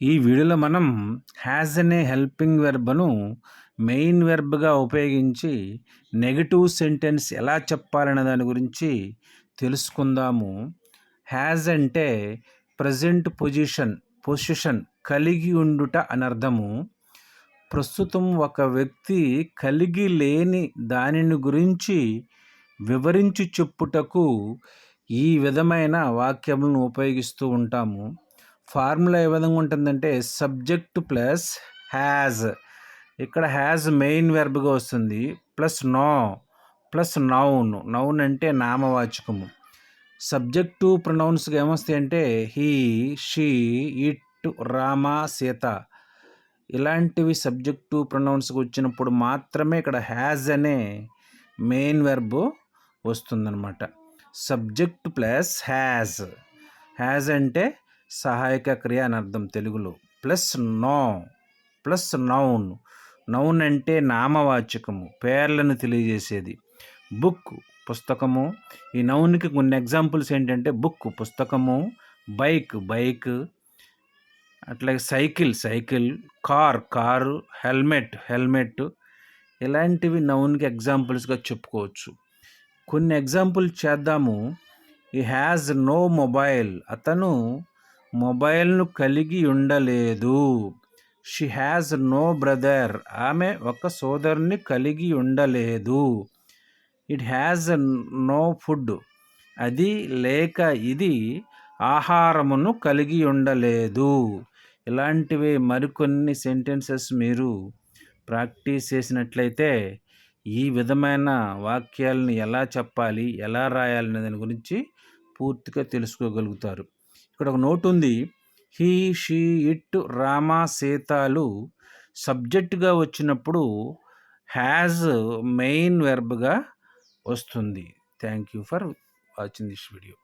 ఈ వీడియోలో మనం హ్యాజ్ అనే హెల్పింగ్ వెర్బ్ను మెయిన్ వెర్బ్గా ఉపయోగించి నెగటివ్ సెంటెన్స్ ఎలా చెప్పాలనే దాని గురించి తెలుసుకుందాము. హ్యాజ్ అంటే ప్రజెంట్ పొజిషన్ పొజిషన్ కలిగి ఉండుట అని అర్థము ప్రస్తుతం ఒక వ్యక్తి కలిగి లేని దానిని గురించి వివరించి చెప్పుటకు ఈ విధమైన వాక్యములను ఉపయోగిస్తూ ఉంటాము. ఫార్ములా ఏ విధంగా ఉంటుందంటే సబ్జెక్ట్ ప్లస్ హ్యాజ్ ఇక్కడ హ్యాజ్ మెయిన్ వెర్బ్గా వస్తుంది. Plus no plus noun. Noun అంటే నామవాచకము. సబ్జెక్టు ప్రొనౌన్స్గా ఏమొస్తాయి అంటే he she it Rama Sita. ఇలాంటివి సబ్జెక్టు ప్రొనౌన్స్కి వచ్చినప్పుడు మాత్రమే ఇక్కడ హ్యాజ్ అనే మెయిన్ వెర్బ్ వస్తుందన్నమాట. సబ్జెక్ట్ ప్లస్ హ్యాజ్ హ్యాజ్ అంటే సహాయక క్రియ అని అర్థం తెలుగులో. Plus no plus noun. Noun అంటే నామవాచకము పేర్లను తెలియజేసేది. బుక్ పుస్తకము. ఈ నౌన్కి కొన్ని ఎగ్జాంపుల్స్ ఏంటంటే బుక్ పుస్తకము బైక్ బైక్. అట్లాగే cycle cycle car car helmet helmet. ఇలాంటివి నౌన్కి ఎగ్జాంపుల్స్గా చెప్పుకోవచ్చు. కొన్ని ఎగ్జాంపుల్ చేద్దాము. ఈ హ్యాజ్ నో మొబైల్. అతను మొబైల్ను కలిగి ఉండలేదు. షీ హ్యాజ్ నో బ్రదర్ ఆమె ఒక సోదరుని కలిగి ఉండలేదు. ఇట్ హ్యాజ్ నో ఫుడ్ అది లేక ఇది ఆహారమును కలిగి ఉండలేదు. ఇలాంటివి మరికొన్ని సెంటెన్సెస్ మీరు ప్రాక్టీస్ చేసినట్లయితే ఈ విధమైన వాక్యాలను ఎలా చెప్పాలి ఎలా రాయాలనే దాని గురించి పూర్తిగా తెలుసుకోగలుగుతారు. ఇక్కడ ఒక నోట్ ఉంది హీ షీ ఇట్ రామ సీతాలు సబ్జెక్టుగా వచ్చినప్పుడు హ్యాజ్ మెయిన్ వెర్బ్గా వస్తుంది. Thank you for watching this video.